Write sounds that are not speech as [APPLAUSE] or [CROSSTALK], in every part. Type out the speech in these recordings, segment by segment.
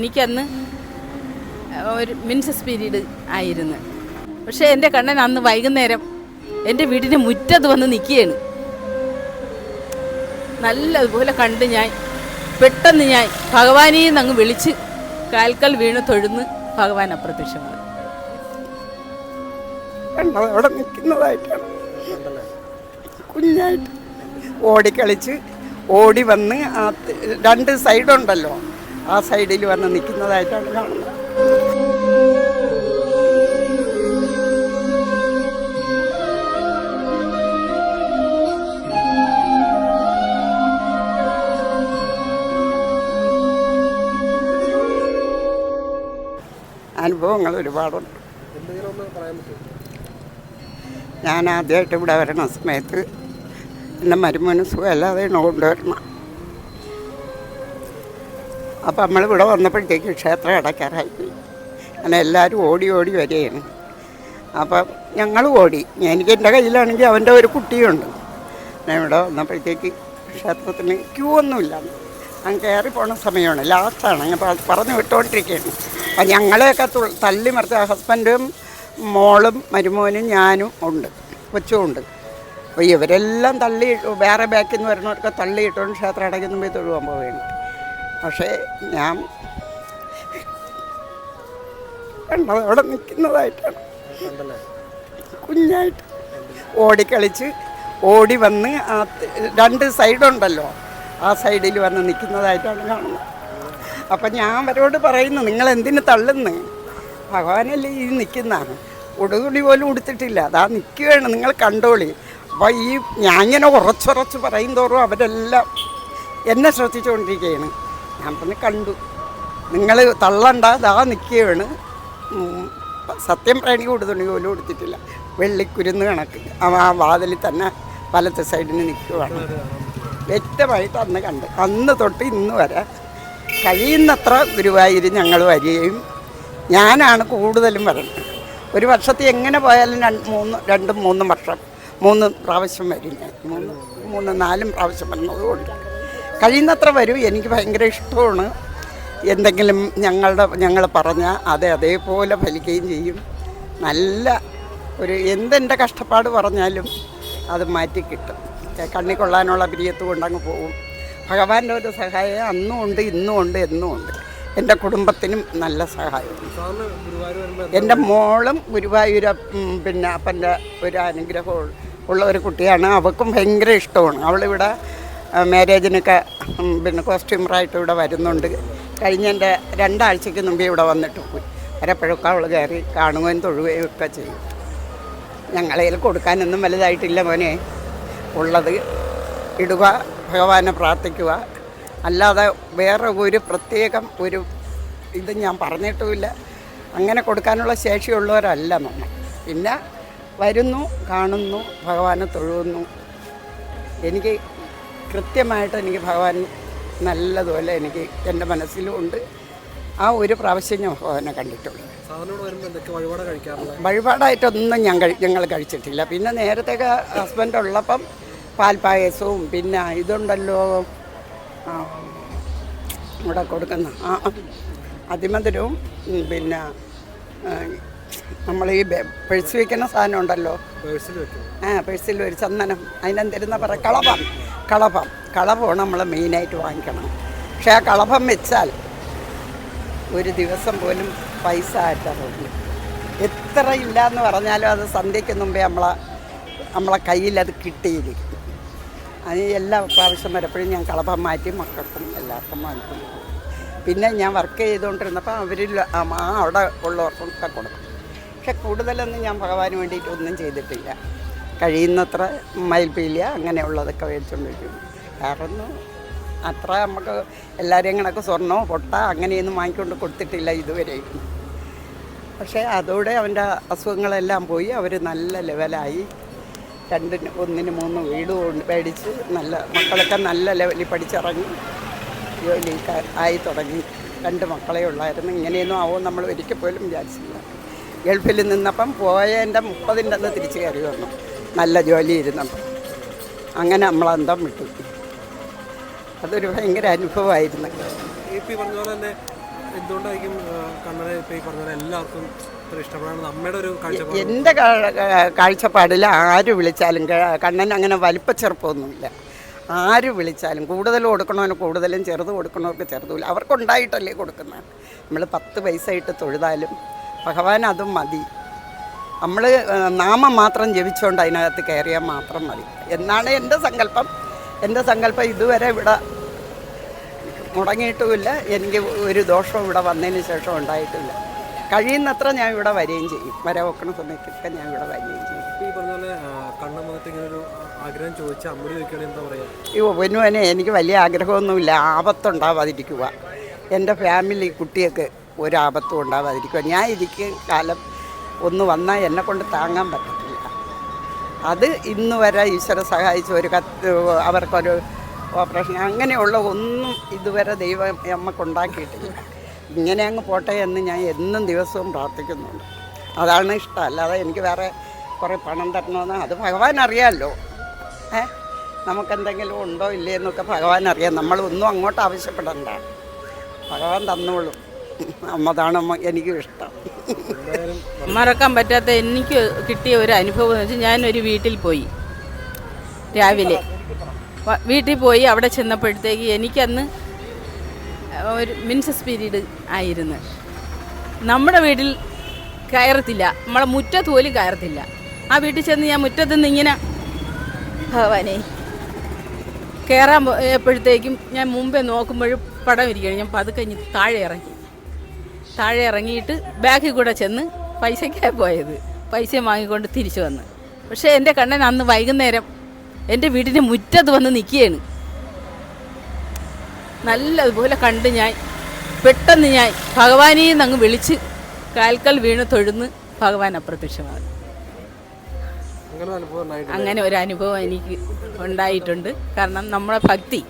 എനിക്കന്ന് ഒരു മിൻസസ് പീരീഡ് ആയിരുന്നു. പക്ഷേ എന്റെ കണ്ണൻ അന്ന് വൈകുന്നേരം എന്റെ വീടിന്റെ മുറ്റത്ത് വന്ന് നിൽക്കുകയാണ്. നല്ലതുപോലെ കണ്ട് ഞാൻ പെട്ടെന്ന് ഞാൻ ഭഗവാനെയും അങ്ങ് വിളിച്ച് കാൽക്കൽ വീണ് തൊഴുന്ന് ഭഗവാൻ അപ്രത്യക്ഷമായി. ഓടിക്കളിച്ച് ഓടി വന്ന് രണ്ട് സൈഡുണ്ടല്ലോ ആ സൈഡിൽ വന്ന് നിൽക്കുന്നതായിട്ടാണ് കാണുന്നത്. അനുഭവങ്ങൾ ഒരുപാടുണ്ട്. ഞാൻ ആദ്യമായിട്ട് ഇവിടെ വരണ സമയത്ത് എന്റെ മരുമോന് സുഖമല്ലാതെ കൊണ്ടുവരണം അപ്പം നമ്മളിവിടെ വന്നപ്പോഴത്തേക്ക് ക്ഷേത്രം അടയ്ക്കാറായിപ്പോയി അങ്ങനെ എല്ലാവരും ഓടി ഓടി വരികയാണ്. അപ്പം ഞങ്ങൾ ഓടി. എനിക്ക് എന്റെ കയ്യിലാണെങ്കിൽ അവന്റെ ഒരു കുട്ടിയുണ്ട്. ഞാൻ ഇവിടെ വന്നപ്പോഴത്തേക്ക് ക്ഷേത്രത്തിന് ക്യൂ ഒന്നുമില്ല ഞാൻ കയറി പോണ സമയമാണ്. ലാസ്റ്റാണ് ഞാൻ പറഞ്ഞു വിട്ടുകൊണ്ടിരിക്കുകയാണ് അപ്പം ഞങ്ങളെയൊക്കെ തള്ളി മറിച്ച ഹസ്ബൻഡും മോളും മരുമോനും ഞാനും ഉണ്ട്. കൊച്ചുമുണ്ട് അപ്പോൾ ഇവരെല്ലാം തള്ളി വേറെ ബാക്കിൽ നിന്ന് വരുന്നവർക്ക് തള്ളിയിട്ടുകൊണ്ട് ക്ഷേത്രം അടയ്ക്കുന്ന പോയി തൊഴുവാൻ പോവുകയാണ്. പക്ഷേ ഞാൻ കണ്ടത് അവിടെ നിൽക്കുന്നതായിട്ടാണ്. കുഞ്ഞായിട്ട് ഓടിക്കളിച്ച് ഓടി വന്ന് ആ രണ്ട് സൈഡുണ്ടല്ലോ. ആ സൈഡിൽ വന്ന് നിൽക്കുന്നതായിട്ടാണ് കാണുന്നത്. അപ്പം ഞാൻ അവരോട് പറയുന്നു നിങ്ങൾ എന്തിന് തള്ളുന്നു? ഭഗവാനല്ലേ ഈ നിൽക്കുന്നതാണ്. ഉടുതുണി പോലും ഉടുത്തിട്ടില്ല. അതാ നിൽക്കുകയാണ്. നിങ്ങൾ കണ്ടോളി. അപ്പോൾ ഈ ഞാൻ ഇങ്ങനെ ഉറച്ചുറച്ച് പറയും തോറും അവരെല്ലാം എന്നെ ശ്രദ്ധിച്ചുകൊണ്ടിരിക്കുകയാണ്. ഞാൻ പറഞ്ഞ് കണ്ടു. നിങ്ങൾ തള്ളണ്ട ഇതാ നിൽക്കുകയാണ് സത്യം പ്രാണി കൊടുത്തുണ്ട് പോലും കൊടുത്തിട്ടില്ല. വെള്ളിക്കുരുന്ന് കണക്ക്. ആ വാതിലിൽ തന്നെ വലത്തെ സൈഡിന് നിൽക്കുവാണ് വ്യക്തമായിട്ട് അന്ന് കണ്ട്. അന്ന് തൊട്ട് ഇന്ന് വരെ കഴിയുന്നത്ര ഗുരുവായൂർ ഞങ്ങൾ വരികയും ഞാനാണ് കൂടുതലും വരുന്നത് ഒരു വർഷത്തിൽ എങ്ങനെ പോയാലും രണ്ട് മൂന്ന് രണ്ടും മൂന്നും വർഷം മൂന്ന് പ്രാവശ്യം വരും ഞാൻ. മൂന്ന് മൂന്ന് നാലും പ്രാവശ്യം വരുന്നതുകൊണ്ട് കഴിയുന്നത്ര വരും. എനിക്ക് ഭയങ്കര ഇഷ്ടമാണ്. എന്തെങ്കിലും ഞങ്ങളുടെ ഞങ്ങൾ പറഞ്ഞാൽ അത് അതേപോലെ ഫലിക്കുകയും ചെയ്യും. നല്ല ഒരു എന്തെന്റെ കഷ്ടപ്പാട് പറഞ്ഞാലും അത് മാറ്റി കിട്ടും. കണ്ണി കൊള്ളാനുള്ള പ്രിയത്ത് കൊണ്ടങ്ങ് പോകും ഭഗവാന്റെ ഒരു സഹായം അന്നും ഉണ്ട് ഇന്നും ഉണ്ട് എന്നും ഉണ്ട്. എന്റെ കുടുംബത്തിനും നല്ല സഹായം. എന്റെ മോളും ഗുരുവായൂർ പിന്നെ അപ്പന്റെ ഒരു അനുഗ്രഹം ഉള്ള ഒരു കുട്ടിയാണ്. അവൾക്കും ഭയങ്കര ഇഷ്ടമാണ്. അവളിവിടെ മാരേജിനൊക്കെ പിന്നെ കോസ്റ്റ്യൂമറായിട്ട് ഇവിടെ വരുന്നുണ്ട്. കഴിഞ്ഞ എന്റെ രണ്ടാഴ്ചയ്ക്ക് മുമ്പേ ഇവിടെ വന്നിട്ട് പോയി. വരപ്പോഴൊക്കെ അവൾ കയറി കാണുകയും തൊഴുകയും ഒക്കെ ചെയ്യും. ഞങ്ങളതിൽ കൊടുക്കാനൊന്നും വലുതായിട്ടില്ല മോനെ. ഉള്ളത് ഇടുക ഭഗവാനെ പ്രാർത്ഥിക്കുക. അല്ലാതെ വേറെ ഒരു പ്രത്യേകം ഒരു ഇത് ഞാൻ പറഞ്ഞിട്ടുമില്ല. അങ്ങനെ കൊടുക്കാനുള്ള ശേഷിയുള്ളവരല്ല നമ്മൾ പിന്നെ വരുന്നു കാണുന്നു ഭഗവാനെ തൊഴുന്നു. എനിക്ക് കൃത്യമായിട്ട് എനിക്ക് ഭഗവാൻ നല്ലതുപോലെ എനിക്ക് എന്റെ മനസ്സിലും ഉണ്ട്. ആ ഒരു പ്രാവശ്യം ഞാൻ ഭഗവാനെ കണ്ടിട്ടുള്ളൂ. വഴിപാടായിട്ടൊന്നും ഞാൻ ഞങ്ങൾ കഴിച്ചിട്ടില്ല. പിന്നെ നേരത്തെ ഹസ്ബൻഡ് ഉള്ളപ്പം പാൽപ്പായസവും പിന്നെ ഇതുണ്ടല്ലോ ഇവിടെ കൊടുക്കുന്ന ആ, അതിമധുരവും പിന്നെ നമ്മൾ ഈ പേഴ്സിൽ വെക്കുന്ന സാധനം ഉണ്ടല്ലോ. ആ പേഴ്സിൽ ഒരു ചന്ദനം. അതിനെന്തിരുന്ന പറ കളഭം. കളഭം. കളഭമാണ് നമ്മൾ മെയിനായിട്ട് വാങ്ങിക്കണം. പക്ഷേ ആ കളഭം വെച്ചാൽ ഒരു ദിവസം പോലും പൈസ ആറ്റാറുള്ളൂ എത്ര ഇല്ല എന്ന് പറഞ്ഞാലും അത് സന്ധ്യയ്ക്ക് മുമ്പേ നമ്മളെ നമ്മളെ കയ്യിൽ അത് കിട്ടിയിരിക്കും. അത് എല്ലാ പ്രാവശ്യം വരപ്പോഴും ഞാൻ കളഭം മാറ്റി മക്കൾക്കും എല്ലാവർക്കും വാങ്ങിക്കും. പിന്നെ ഞാൻ വർക്ക് ചെയ്തുകൊണ്ടിരുന്നപ്പോൾ അവരിൽ ആ അവിടെ ഉള്ളവർക്കൊക്കെ കൊടുക്കും. പക്ഷെ കൂടുതലൊന്നും ഞാൻ ഭഗവാന് വേണ്ടിയിട്ട് ഒന്നും ചെയ്തിട്ടില്ല. കഴിയുന്നത്ര മയിൽപ്പീലിയ അങ്ങനെയുള്ളതൊക്കെ മേടിച്ചുകൊണ്ടിരിക്കും വേറെ ഒന്നും അത്ര നമുക്ക് എല്ലാവരെയും കണക്ക് സ്വർണമോ പൊട്ട അങ്ങനെയൊന്നും വാങ്ങിക്കൊണ്ട് കൊടുത്തിട്ടില്ല ഇതുവരെയും പക്ഷേ അതോടെ അവന്റെ അസുഖങ്ങളെല്ലാം പോയി. അവർ നല്ല ലെവലായി. രണ്ടിന് ഒന്നിന് മൂന്ന് വീട് മേടിച്ച് നല്ല മക്കളൊക്കെ നല്ല ലെവലിൽ പഠിച്ചിറങ്ങി. ജോലി ആയി തുടങ്ങി. രണ്ട് മക്കളെ ഉള്ളായിരുന്നു. ഇങ്ങനെയൊന്നും ആവും നമ്മൾ ഒരിക്കൽ പോലും വിചാരിച്ചില്ല. ഗൾഫിൽ നിന്നപ്പം പോയതിന്റെ മുപ്പതിന്റെ അന്ന് തിരിച്ച് കയറി വന്നു. നല്ല ജോലി ഇരുന്നപ്പം അങ്ങനെ നമ്മൾ അന്തം വിട്ടു. അതൊരു ഭയങ്കര അനുഭവമായിരുന്നു. എന്റെ കാഴ്ചപ്പാടിൽ ആര് വിളിച്ചാലും കണ്ണൻ അങ്ങനെ വലിപ്പച്ചെറുപ്പമൊന്നുമില്ല ആര് വിളിച്ചാലും കൂടുതൽ കൊടുക്കണവന് കൂടുതലും ചെറുത് കൊടുക്കണവർക്ക് ചെറുതുമില്ല. അവർക്കുണ്ടായിട്ടല്ലേ കൊടുക്കുന്നത്. നമ്മൾ പത്ത് പൈസ ഇട്ട് തൊഴുതാലും ഭഗവാൻ അതും മതി നമ്മൾ നാമം മാത്രം ജപിച്ചുകൊണ്ട് അതിനകത്ത് കയറിയാൽ മാത്രം മതി. എന്നാണ് എന്റെ സങ്കല്പം. എന്റെ സങ്കല്പം ഇതുവരെ ഇവിടെ മുടങ്ങിയിട്ടുമില്ല. എനിക്ക് ഒരു ദോഷവും ഇവിടെ വന്നതിന് ശേഷം ഉണ്ടായിട്ടില്ല. കഴിയുന്നത്ര ഞാൻ ഇവിടെ വരികയും ചെയ്യും. വര വെക്കണ സമയത്തൊക്കെ ഞാൻ ഇവിടെ വരികയും ചെയ്യും. ഈ പൊന്നുവനെ എനിക്ക് വലിയ ആഗ്രഹമൊന്നുമില്ല. ആപത്തുണ്ടാവാതിരിക്കുക എന്റെ ഫാമിലി കുട്ടിയൊക്കെ ഒരു ആപത്തും ഉണ്ടാവാതിരിക്കുക ഞാൻ ഇരിക്കും കാലം ഒന്ന് വന്നാൽ എന്നെ കൊണ്ട് താങ്ങാൻ പറ്റത്തില്ല. അത് ഇന്ന് വരെ ഈശ്വര സഹായിച്ച ഒരു കത്ത് അവർക്കൊരു ഓപ്പറേഷൻ അങ്ങനെയുള്ള ഒന്നും ഇതുവരെ ദൈവം നമുക്കുണ്ടാക്കിയിട്ടില്ല ഇങ്ങനെ അങ്ങ് പോട്ടെ എന്ന് ഞാൻ എന്നും ദിവസവും പ്രാർത്ഥിക്കുന്നുണ്ട്. അതാണ് ഇഷ്ടം. അല്ലാതെ എനിക്ക് വേറെ കുറേ പണം തരണമെന്ന് അത് ഭഗവാൻ അറിയാമല്ലോ ഏ? നമുക്കെന്തെങ്കിലും ഉണ്ടോ ഇല്ലേ എന്നൊക്കെ ഭഗവാൻ അറിയാം. നമ്മളൊന്നും അങ്ങോട്ട് ആവശ്യപ്പെടണ്ട. ഭഗവാൻ തന്നോളും. അമ്മതാണ് അമ്മ എനിക്കും ഇഷ്ടം മറക്കാൻ പറ്റാത്ത എനിക്ക് കിട്ടിയ ഒരു അനുഭവം എന്ന് വെച്ചാൽ ഞാനൊരു വീട്ടിൽ പോയി. രാവിലെ. വീട്ടിൽ പോയി അവിടെ ചെന്നപ്പോഴത്തേക്ക് എനിക്കന്ന് ഒരു മിൻസസ് പീരീഡ് ആയിരുന്നു. നമ്മുടെ വീട്ടിൽ കയറത്തില്ല. നമ്മളെ മുറ്റത്ത് പോലും കയറത്തില്ല. ആ വീട്ടിൽ ചെന്ന് ഞാൻ മുറ്റത്ത് നിന്ന് ഇങ്ങനെ ഭവാനെ കയറാൻ എപ്പോഴത്തേക്കും ഞാൻ മുമ്പേ നോക്കുമ്പോഴും പടം ഇരിക്കുകയാണ്. ഞാൻ പതുക്കെ താഴെ ഇറങ്ങി. താഴെ ഇറങ്ങിയിട്ട് ബാഗിൽ കൂടെ ചെന്ന് പൈസയ്ക്കാണ് പോയത്. പൈസ വാങ്ങിക്കൊണ്ട് തിരിച്ചു വന്ന്. പക്ഷേ എന്റെ കണ്ണൻ അന്ന് വൈകുന്നേരം എന്റെ വീടിന്റെ മുറ്റത്ത് വന്ന് നിൽക്കുകയാണ്. നല്ലതുപോലെ കണ്ട് ഞാൻ പെട്ടെന്ന് ഞാൻ ഭഗവാനെയും അങ്ങ് വിളിച്ച് കാൽക്കൽ വീണ് തൊഴുന്ന് ഭഗവാൻ അപ്രത്യക്ഷമാകും അങ്ങനെ ഒരു അനുഭവം ഉണ്ടായിട്ടുണ്ട് അങ്ങനെ ഒരു അനുഭവം എനിക്ക് ഉണ്ടായിട്ടുണ്ട്. കാരണം നമ്മളെ ഭക്തി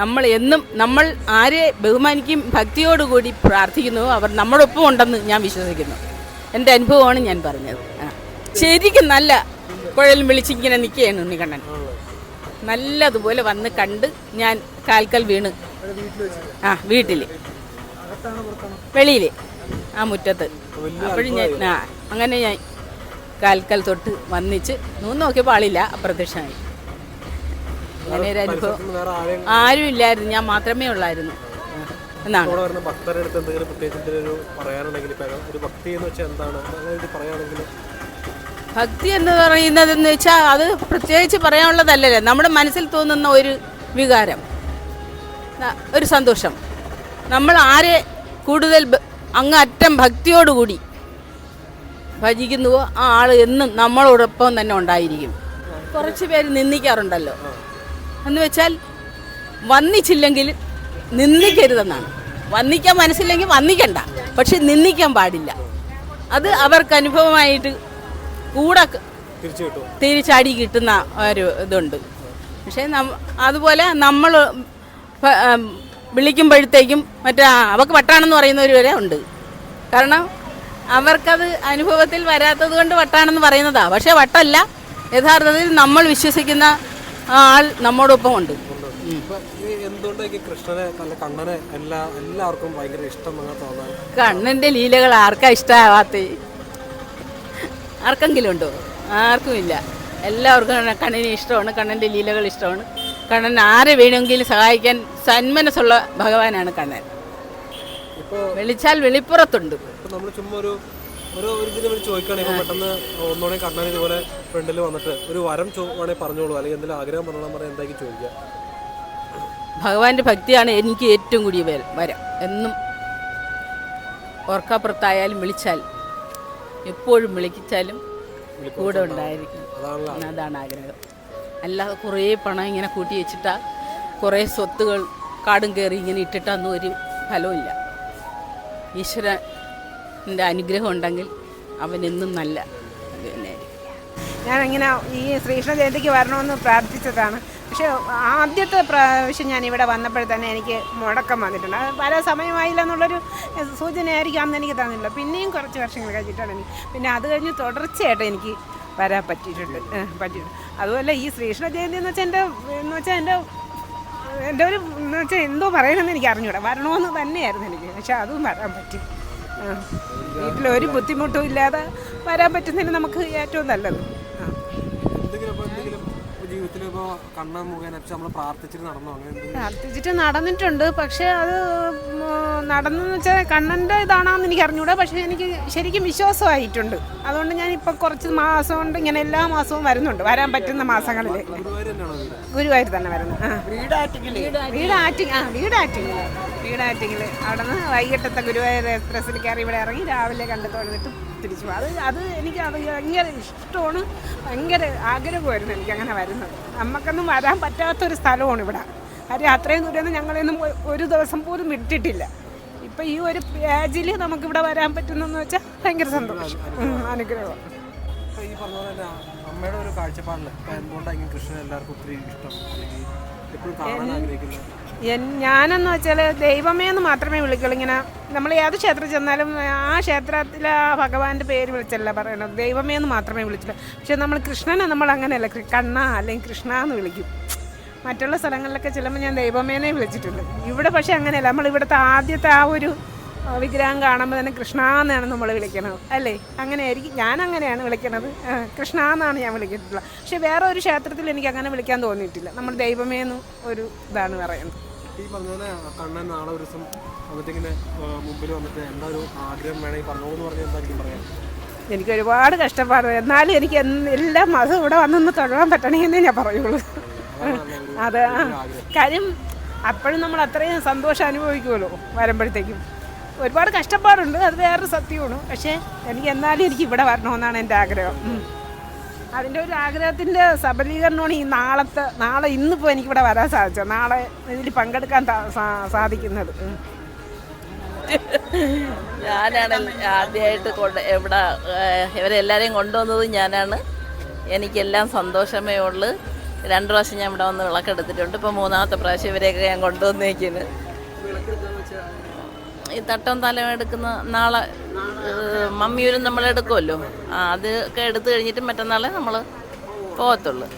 നമ്മൾ എന്നും നമ്മൾ ആരെ ബഹുമാനിക്കും ഭക്തിയോടുകൂടി പ്രാർത്ഥിക്കുന്നു. അവർ നമ്മുടെ ഒപ്പം ഉണ്ടെന്ന് ഞാൻ വിശ്വസിക്കുന്നു. എന്റെ അനുഭവമാണ് ഞാൻ പറഞ്ഞത്. ശരിക്കും നല്ല കുഴലും വിളിച്ചിങ്ങനെ നിൽക്കുകയാണ് ഉണ്ണിക്കണ്ണൻ നല്ലതുപോലെ വന്ന് കണ്ട് ഞാൻ കാൽക്കൽ വീണ്. ആ വീട്ടിൽ വെളിയിൽ ആ മുറ്റത്ത്. അപ്പോഴും ഞാൻ ആ അങ്ങനെ ഞാൻ കാൽക്കൽ തൊട്ട് വന്നിച്ച് നോക്കിയപ്പോൾ ആളില്ല അപ്രത്യക്ഷമായി അങ്ങനെ ഒരു അനുഭവം. ആരും ഇല്ലായിരുന്നു ഞാൻ മാത്രമേ ഉള്ളായിരുന്നു. എന്നാണ്. ഇവിടെ വരുന്ന ഭക്തരുടെ എന്തെങ്കിലും പ്രത്യേകിച്ച് ഒരു പറയാനുണ്ടെങ്കിൽ ഒരു ഭക്തി എന്ന് വെച്ചാൽ എന്താണ്? അങ്ങനെ പറയുകയാണെങ്കിൽ ഭക്തി എന്ന് പറയുന്നതെന്ന് വെച്ചാൽ അത് പ്രത്യേകിച്ച് പറയാനുള്ളതല്ലല്ലോ. നമ്മുടെ മനസ്സിൽ തോന്നുന്ന ഒരു വികാരം ഒരു സന്തോഷം. നമ്മൾ ആരെ കൂടുതൽ ബ- അങ്ങ് അറ്റം ഭക്തിയോടുകൂടി ഭജിക്കുന്നുവോ ആ ആൾ എന്നും നമ്മളോടൊപ്പം തന്നെ ഉണ്ടായിരിക്കും. കുറച്ച് പേര് നിന്ദിക്കാറുണ്ടല്ലോ. എന്ന് വെച്ചാൽ വന്നിച്ചില്ലെങ്കിൽ നിന്ദിക്കരുതെന്നാണ്. വന്നിക്കാൻ മനസ്സില്ലെങ്കിൽ വന്നിക്കണ്ട. പക്ഷെ നിന്ദിക്കാൻ പാടില്ല. അത് അവർക്ക് അനുഭവമായിട്ട് കൂടെ തിരിച്ചടി കിട്ടുന്ന ഒരു ഇതുണ്ട്. പക്ഷേ അതുപോലെ നമ്മൾ വിളിക്കുമ്പോഴത്തേക്കും മറ്റേ അവർക്ക് അവക്ക് വട്ടാണെന്ന് പറയുന്നവർ വരെ ഉണ്ട്. കാരണം അവർക്കത് അനുഭവത്തിൽ വരാത്തത് കൊണ്ട് വട്ടാണെന്ന് പറയുന്നതാണ് പക്ഷേ വട്ടല്ല. യഥാർത്ഥത്തിൽ നമ്മൾ വിശ്വസിക്കുന്ന ആ ആൾ നമ്മോടൊപ്പം ഉണ്ട്. കണ്ണന്റെ ലീലകൾ ആർക്കാ ഇഷ്ടമാവാത്ത? ആർക്കെങ്കിലും ഉണ്ടോ? ആർക്കുമില്ല. എല്ലാവർക്കും കണ്ണനെ ഇഷ്ടമാണ് കണ്ണന്റെ ലീലകൾ ഇഷ്ടമാണ്. കണ്ണൻ ആരെ വേണമെങ്കിലും സഹായിക്കാൻ സന്മനസ്സുള്ള ഭഗവാനാണ് കണ്ണൻ. വെളിച്ചാൽ വെളിപ്പുറത്തുണ്ട്. നമ്മൾ ചുമ്മാ ഒരു ഒരു ഒരു ഇതിനെ വേണ്ടി ചോദിക്കുകയാണെങ്കിൽ പെട്ടെന്ന് ഒന്നുകൂടെ കണ്ണൻ ഇതുപോലെ ഫ്രണ്ടിൽ വന്നിട്ട് ഒരു വരം വേണമെങ്കിൽ പറഞ്ഞോളൂ. അല്ലെങ്കിൽ എന്തെങ്കിലും ആഗ്രഹം പറഞ്ഞോളാൻ പറയാൻ എന്തായിരിക്കും ചോദിക്കുക ഭഗവാന്റെ ഭക്തിയാണ് എനിക്ക് ഏറ്റവും കൂടിയ വേൽ വരം. എന്നും ഓർക്കാപ്പുറത്തായാലും വിളിച്ചാൽ എപ്പോഴും വിളിച്ചാലും കൂടെ ഉണ്ടായിരിക്കും. അതാണ് ആഗ്രഹം. അല്ലാതെ കുറേ പണം ഇങ്ങനെ കൂട്ടി വെച്ചിട്ടാ കുറേ സ്വത്തുകൾ കാടും കയറി ഇങ്ങനെ ഇട്ടിട്ടൊന്നും ഒരു ഫലവുമില്ല. ഈശ്വരന്റെ അനുഗ്രഹം ഉണ്ടെങ്കിൽ അവൻ എന്നും നല്ല അത് തന്നെയായിരിക്കും ഞാനിങ്ങനെ ഈ ശ്രീകൃഷ്ണ ജയന്തിക്ക് വരണമെന്ന് പ്രാർത്ഥിച്ചതാണ്. പക്ഷേ ആദ്യത്തെ പ്രാവശ്യം ഞാൻ ഇവിടെ വന്നപ്പോഴേ തന്നെ എനിക്ക് മുടക്കം വന്നിട്ടുണ്ട്. അത് പല സമയമായില്ല എന്നുള്ളൊരു സൂചനയായിരിക്കും അന്ന് എനിക്ക് തന്നില്ല പിന്നെയും കുറച്ച് വർഷങ്ങൾ കഴിഞ്ഞിട്ടാണ് എനിക്ക് പിന്നെ അത് കഴിഞ്ഞ് തുടർച്ചയായിട്ട് എനിക്ക് വരാൻ പറ്റിയിട്ടുണ്ട്. പറ്റിയിട്ടുണ്ട്. അതുപോലെ ഈ ശ്രീകൃഷ്ണ ജയന്തി എന്ന് വെച്ചാൽ എന്റെ എന്ന് വെച്ചാൽ എന്റെ എന്റെ ഒരു എന്ന് വെച്ചാൽ എന്തോ പറയണമെന്ന് എനിക്ക് അറിഞ്ഞൂടാ. വരണമെന്ന് തന്നെയായിരുന്നു എനിക്ക്. പക്ഷെ അതും വരാൻ പറ്റി. വീട്ടിലൊരു ബുദ്ധിമുട്ടും ഇല്ലാതെ വരാൻ പറ്റുന്നതിന് നമുക്ക് ഏറ്റവും നല്ലത്. പ്രാർത്ഥിച്ചിട്ട് നടന്നിട്ടുണ്ട്. പക്ഷെ അത് നടന്നു നടന്നെന്ന് വെച്ചാൽ കണ്ണന്റെ ഇതാണെന്ന് എനിക്ക് അറിഞ്ഞൂടാ. പക്ഷെ എനിക്ക് ശരിക്കും വിശ്വാസമായിട്ടുണ്ട്. അതുകൊണ്ട് ഞാൻ ഇപ്പം കുറച്ച് മാസം കൊണ്ട് ഇങ്ങനെ എല്ലാ മാസവും വരുന്നുണ്ട്. വരാൻ പറ്റുന്ന മാസങ്ങളിൽ ഗുരുവായൂർ തന്നെ വരുന്നു വീട് ആറ്റിങ് ആ വീട് ആറ്റിങ്ങിൽ അവിടെ നിന്ന് വൈകിട്ടത്തെ ഗുരുവായൂർ എക്സ്പ്രസ്സിൽ കയറി ഇവിടെ ഇറങ്ങി രാവിലെ കണ്ടു തൊഴുതിട്ട് തിരിച്ചു പോകും അത് അത് എനിക്ക് അത് ഭയങ്കര ഇഷ്ടമാണ്. ഭയങ്കര ആഗ്രഹമായിരുന്നു എനിക്ക് അങ്ങനെ വരുന്നത്. നമുക്കൊന്നും വരാൻ പറ്റാത്തൊരു സ്ഥലമാണ് ഇവിടെ. കാര്യം അത്രയും ദൂരമൊന്നും ഞങ്ങളെയൊന്നും ഒരു ദിവസം പോലും വിട്ടിട്ടില്ല. ഇപ്പം ഈ ഒരു പേജിൽ നമുക്കിവിടെ വരാൻ പറ്റുന്നെന്ന് വെച്ചാൽ ഭയങ്കര സന്തോഷം. അനുഗ്രഹം. അനുഗ്രഹമാണ് ഇപ്പൊ ഈ പറഞ്ഞ പോലെ അമ്മയുടെ ഒരു കാഴ്ചപ്പാടില്ല എന്തുകൊണ്ടാണ് കൃഷ്ണൻ എല്ലാവർക്കും ഒത്തിരി ഇഷ്ടം? അല്ലെങ്കിൽ എപ്പോഴും കാണാൻ ആഗ്രഹിക്കുന്നത്? ഞാനെന്ന് വെച്ചാൽ ദൈവമേ എന്ന് മാത്രമേ വിളിക്കുള്ളൂ. ഇങ്ങനെ നമ്മൾ ഏത് ക്ഷേത്രത്തിൽ ചെന്നാലും ആ ക്ഷേത്രത്തിലെ ആ ഭഗവാന്റെ പേര് വിളിച്ചല്ല പറയണത്. ദൈവമേ എന്ന് മാത്രമേ വിളിച്ചുള്ളൂ പക്ഷെ നമ്മൾ കൃഷ്ണനെ നമ്മൾ അങ്ങനെയല്ല കണ്ണ അല്ലെങ്കിൽ കൃഷ്ണ എന്ന് വിളിക്കും. മറ്റുള്ള സ്ഥലങ്ങളിലൊക്കെ ചെല്ലുമ്പോൾ ഞാൻ ദൈവമേനെ വിളിച്ചിട്ടുണ്ട് ഇവിടെ പക്ഷെ അങ്ങനെയല്ല നമ്മൾ ഇവിടുത്തെ ആദ്യത്തെ ആ ഒരു വിഗ്രഹം കാണുമ്പോൾ തന്നെ കൃഷ്ണ എന്നാണ് നമ്മൾ വിളിക്കണത്. അല്ലേ? അങ്ങനെ ആയിരിക്കും ഞാൻ അങ്ങനെയാണ് വിളിക്കണത് കൃഷ്ണ എന്നാണ് ഞാൻ വിളിച്ചിട്ടുള്ളത്. പക്ഷേ വേറെ ഒരു ക്ഷേത്രത്തിൽ എനിക്ക് അങ്ങനെ വിളിക്കാൻ തോന്നിയിട്ടില്ല. നമ്മൾ ദൈവമേ എന്ന് ഒരു ഇതാണ് പറയുന്നത്. ഈ പറഞ്ഞ പോലെ കണ്ണൻ നാളെ ഒരു ദിവസം വന്നിട്ട് മുമ്പിൽ വന്നിട്ട് എന്താ ഒരു ആഗ്രഹം വേണേ പറഞ്ഞോളൂ എന്ന് പറഞ്ഞാൽ എന്തായിരിക്കും പറയാം എനിക്ക് ഒരുപാട് കഷ്ടപ്പാട് എന്നാലും എനിക്ക് എല്ലാ മാസവും ഇവിടെ വന്നൊന്ന് തൊഴാൻ പറ്റണമെന്നേ ഞാൻ പറയുള്ളൂ. അത്. കാര്യം അപ്പോഴും നമ്മൾ അത്രയും സന്തോഷം അനുഭവിക്കുമല്ലോ വരുമ്പോഴത്തേക്കും. ഒരുപാട് കഷ്ടപ്പാടുണ്ട് അത് വേറൊരു സത്യമാണ്. പക്ഷേ എനിക്ക് എന്നാലും എനിക്ക് ഇവിടെ വരണമെന്നാണ് എന്റെ ആഗ്രഹം. അതിന്റെ ഒരു ആഗ്രഹത്തിന്റെ സബലീകരണമാണ് ഈ നാളത്തെ നാളെ ഇന്നിപ്പോൾ എനിക്കിവിടെ വരാൻ സാധിച്ചത്. നാളെ ഇതിൽ പങ്കെടുക്കാൻ സാധിക്കുന്നത്. ഞാനാണ് ആദ്യമായിട്ട് കൊണ്ട് എവിടെ ഇവരെല്ലാവരെയും കൊണ്ടുവന്നത് ഞാനാണ്. എനിക്കെല്ലാം സന്തോഷമേ ഉള്ളു. രണ്ട് പ്രാവശ്യം ഞാൻ ഇവിടെ വന്ന് വിളക്കെടുത്തിട്ടുണ്ട്. ഇപ്പോൾ മൂന്നാമത്തെ പ്രാവശ്യം ഇവരെയൊക്കെ ഞാൻ കൊണ്ടുവന്നേക്കുന്നു. ഈ തട്ടം തലം എടുക്കുന്ന നാളെ മമ്മിയൂരും നമ്മൾ എടുക്കുമല്ലോ. ആ അതൊക്കെ എടുത്തു കഴിഞ്ഞിട്ട് മറ്റന്നാളെ നമ്മൾ പോകത്തുള്ളൂ.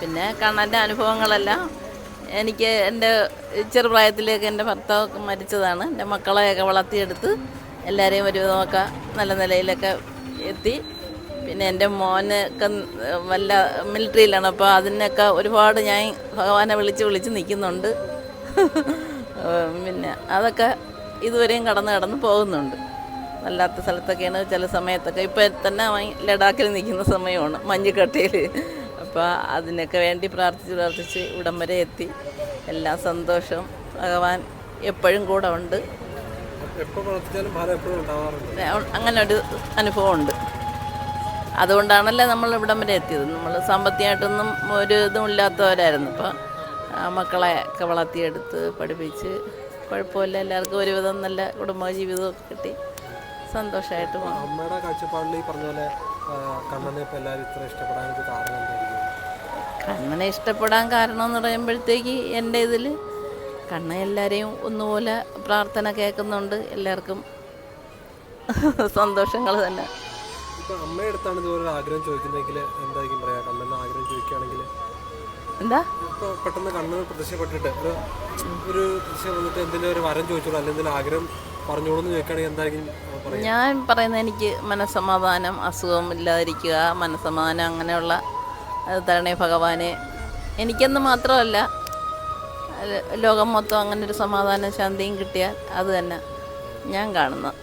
പിന്നെ കണ്ണന്റെ അനുഭവങ്ങളെല്ലാം എനിക്ക് എന്റെ ചെറുപ്രായത്തിലേക്ക് എന്റെ ഭർത്താവ് മരിച്ചതാണ്. എന്റെ മക്കളെയൊക്കെ വളർത്തിയെടുത്ത് എല്ലാവരെയും ഒരു ഒരുവിധമൊക്കെ നല്ല നിലയിലൊക്കെ എത്തി. പിന്നെ എന്റെ മോനൊക്കെ വല്ല മിലിറ്ററിയിലാണ്. അപ്പോൾ അതിനൊക്കെ ഒരുപാട് ഞാൻ ഭഗവാനെ വിളിച്ച് വിളിച്ച് നിൽക്കുന്നുണ്ട്. [LAUGHS] പിന്നെ അതൊക്കെ ഇതുവരെയും കടന്ന് കടന്ന് പോകുന്നുണ്ട്. വല്ലാത്ത സ്ഥലത്തൊക്കെയാണ് ചില സമയത്തൊക്കെ. ഇപ്പം തന്നെ ലഡാക്കിൽ നിൽക്കുന്ന സമയമാണ് മഞ്ഞുകട്ടയിൽ അപ്പോൾ അതിനൊക്കെ വേണ്ടി പ്രാർത്ഥിച്ച് പ്രാർത്ഥിച്ച് ഇവിടം വരെ എത്തി. എല്ലാ സന്തോഷം. ഭഗവാൻ എപ്പോഴും കൂടെ ഉണ്ട്. അങ്ങനെ ഒരു അനുഭവമുണ്ട് അതുകൊണ്ടാണല്ലേ നമ്മൾ ഇവിടം വരെ എത്തിയത്. നമ്മൾ സാമ്പത്തികമായിട്ടൊന്നും ഒരു ഇതും ഇല്ലാത്തവരായിരുന്നു. അപ്പോൾ മക്കളെ ഒക്കെ വളർത്തിയെടുത്ത് പഠിപ്പിച്ച് കുഴപ്പമില്ല. എല്ലാവർക്കും ഒരുവിധം നല്ല കുടുംബ ജീവിതമൊക്കെ കിട്ടി. സന്തോഷമായിട്ട് അമ്മയുടെ കാഴ്ചപ്പാടിൽ ഈ പറഞ്ഞ പോലെ കണ്ണനെ എല്ലാവരും ഇത്ര ഇഷ്ടപ്പെടാനൊരു കാരണം കണ്ണനെ ഇഷ്ടപ്പെടാൻ കാരണം എന്ന് പറയുമ്പോഴത്തേക്ക് എന്റെ ഇതിൽ കണ്ണ എല്ലാവരെയും ഒന്നുപോലെ പ്രാർത്ഥന കേൾക്കുന്നുണ്ട്. എല്ലാവർക്കും സന്തോഷങ്ങൾ തന്നെ. ഇപ്പം അമ്മയുടെ അടുത്താണ് ഇതുപോലെ ആഗ്രഹം ചോദിക്കുന്നതെങ്കിൽ എന്തായിരിക്കും പറയാ? കണ്ണനെ ആഗ്രഹം ചോദിക്കുകയാണെങ്കിൽ എന്താ? പെട്ടെന്ന് കണ്ണ് പ്രത്യക്ഷപ്പെട്ടിട്ട് ഒരു വന്നിട്ട് എന്തെങ്കിലും ഒരു വരം ചോദിച്ചോളൂ അല്ലെങ്കിൽ ആഗ്രഹം പറഞ്ഞോളൂ ചോദിക്കുകയാണെങ്കിൽ എന്തായിരിക്കും ഞാൻ പറയുന്നത് എനിക്ക് മനസ്സമാധാനം അസുഖം ഇല്ലാതിരിക്കുക മനസ്സമാധാനം അങ്ങനെയുള്ള തരണേ ഭഗവാനെ. എനിക്കെന്ന് മാത്രമല്ല ലോകം മൊത്തം അങ്ങനെ ഒരു സമാധാനം ശാന്തിയും കിട്ടിയാൽ അത് തന്നെ. ഞാൻ കാണുന്നത്